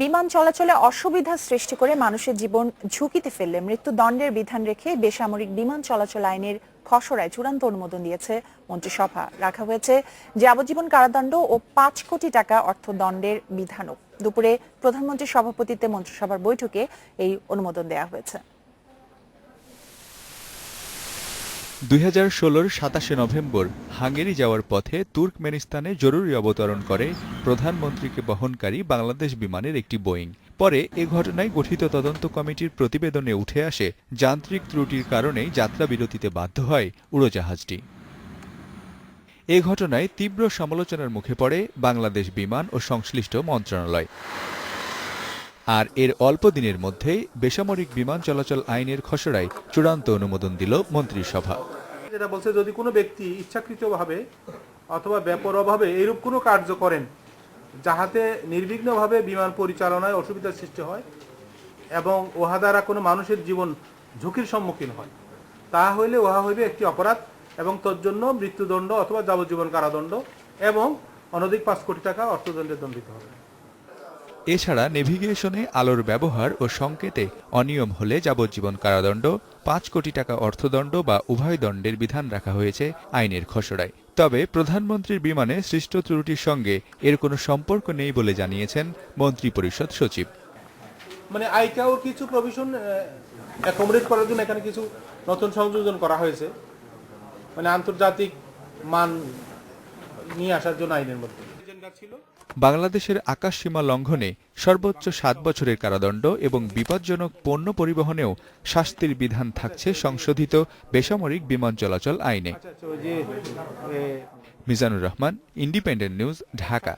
বিমান চলাচলে অসুবিধা সৃষ্টি করে মানুষের জীবন ঝুঁকিতে ফেললে মৃত্যুদণ্ডের বিধান রেখে বেসামরিক বিমান চলাচল আইনের খসড়ায় চূড়ান্ত অনুমোদন দিয়েছে মন্ত্রিসভা। রাখা হয়েছে যাবজ্জীবন কারাদণ্ড ও পাঁচ কোটি টাকা অর্থদণ্ডের বিধানও। দুপুরে প্রধানমন্ত্রীর সভাপতিত্বে মন্ত্রিসভার বৈঠকে এই অনুমোদন দেওয়া হয়েছে। দুই হাজার ষোলোর সাতাশে নভেম্বর হাঙ্গেরি যাওয়ার পথে তুর্কমেনিস্তানে জরুরি অবতরণ করে প্রধানমন্ত্রীকে বহনকারী বাংলাদেশ বিমানের একটি বোয়িং। পরে এ ঘটনায় গঠিত তদন্ত কমিটির প্রতিবেদনে উঠে আসে যান্ত্রিক ত্রুটির কারণেই যাত্রা বিরতিতে বাধ্য হয় উড়োজাহাজটি। এ ঘটনায় তীব্র সমালোচনার মুখে পড়ে বাংলাদেশ বিমান ও সংশ্লিষ্ট মন্ত্রণালয়। আর এর অল্প দিনের মধ্যেই বেসামরিক বিমান চলাচল আইনের খসড়ায় চূড়ান্ত অনুমোদন দিল মন্ত্রিসভা। যেটা বলছে, যদি কোনো ব্যক্তি ইচ্ছাকৃতভাবে অথবা ব্যাপরভাবে এরূপ কোনো কার্য করেন, যাহাতে নির্বিঘ্নভাবে বিমান পরিচালনায় অসুবিধার সৃষ্টি হয় এবং উহা দ্বারা কোনো মানুষের জীবন ঝুঁকির সম্মুখীন হয় তাহা হইলে উহা হইবে একটি অপরাধ এবং তোর জন্য মৃত্যুদণ্ড অথবা যাবজ্জীবন কারাদণ্ড এবং অনধিক পাঁচ কোটি টাকা অর্থদণ্ডে দণ্ডিত হবে। এছাড়া নেভিগেশনে আলোর ব্যবহার ও সংকেতে অনিয়ম হলে যাবজ্জীবন কারাদণ্ড, পাঁচ কোটি টাকা অর্থদণ্ড বা উভয় দণ্ডের বিধান রাখা হয়েছে আইনের খসড়ায়। তবে প্রধানমন্ত্রীর বিমানে সৃষ্ট ত্রুটির সঙ্গে এর কোনো সম্পর্ক নেই বলে জানিয়েছেন মন্ত্রিপরিষদ সচিব। মানে আইকাওর কিছু প্রভিশন অ্যাকোমোডেট করার জন্য এখানে কিছু নতুন সংযোজন করা হয়েছে। মানে আন্তর্জাতিক মান নিয়ে আসার জন্য আইনের মধ্যে। বাংলাদেশের আকাশ সীমা লঙ্ঘনে সর্বোচ্চ সাত বছরের কারাদণ্ড এবং বিপজ্জনক পণ্য পরিবহনেও শাস্তির বিধান থাকছে সংশোধিত বেসামরিক বিমান চলাচল আইনে। আচ্ছা আচ্ছা মিজানুর রহমান ইন্ডিপেন্ডেন্ট নিউজ ঢাকা।